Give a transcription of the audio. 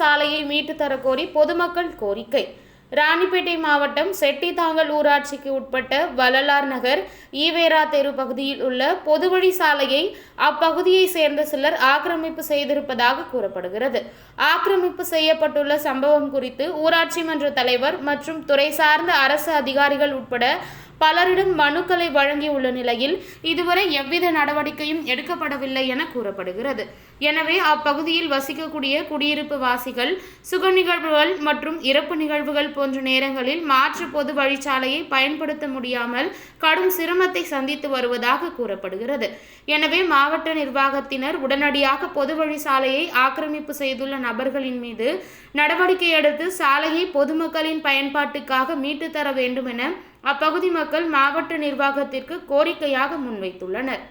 சாலையை மீட்டு தரக்கோரி பொதுமக்கள் கோரிக்கை. ராணிப்பேட்டை மாவட்டம் செட்டித்தாங்கல் ஊராட்சிக்கு உட்பட்ட வள்ளலார் நகர் ஈவேரா தெரு பகுதியில் உள்ள பொதுவழி சாலையை அப்பகுதியை சேர்ந்த சிலர் ஆக்கிரமிப்பு செய்திருப்பதாக கூறப்படுகிறது. ஆக்கிரமிப்பு செய்யப்பட்டுள்ள சம்பவம் குறித்து ஊராட்சி மன்ற தலைவர் மற்றும் துறை சார்ந்த அரசு அதிகாரிகள் உட்பட பலரிடம் மனுக்களை வழங்கியுள்ள நிலையில் இதுவரை எவ்வித நடவடிக்கையும் எடுக்கப்படவில்லை என கூறப்படுகிறது. எனவே அப்பகுதியில் வசிக்கக்கூடிய குடியிருப்பு வாசிகள் சுக நிகழ்வுகள் மற்றும் இறப்பு நிகழ்வுகள் போன்ற நேரங்களில் மாற்று பொது வழிச்சாலையை பயன்படுத்த முடியாமல் கடும் சிரமத்தை சந்தித்து வருவதாக கூறப்படுகிறது. எனவே மாவட்ட நிர்வாகத்தினர் உடனடியாக பொது வழி சாலையை ஆக்கிரமிப்பு செய்துள்ள நபர்களின் மீது நடவடிக்கை எடுத்து சாலையை பொதுமக்களின் பயன்பாட்டுக்காக மீட்டு தர வேண்டும் என அப்பகுதி மக்கள் மாவட்ட நிர்வாகத்திற்கு கோரிக்கையாக முன்வைத்துள்ளனர்.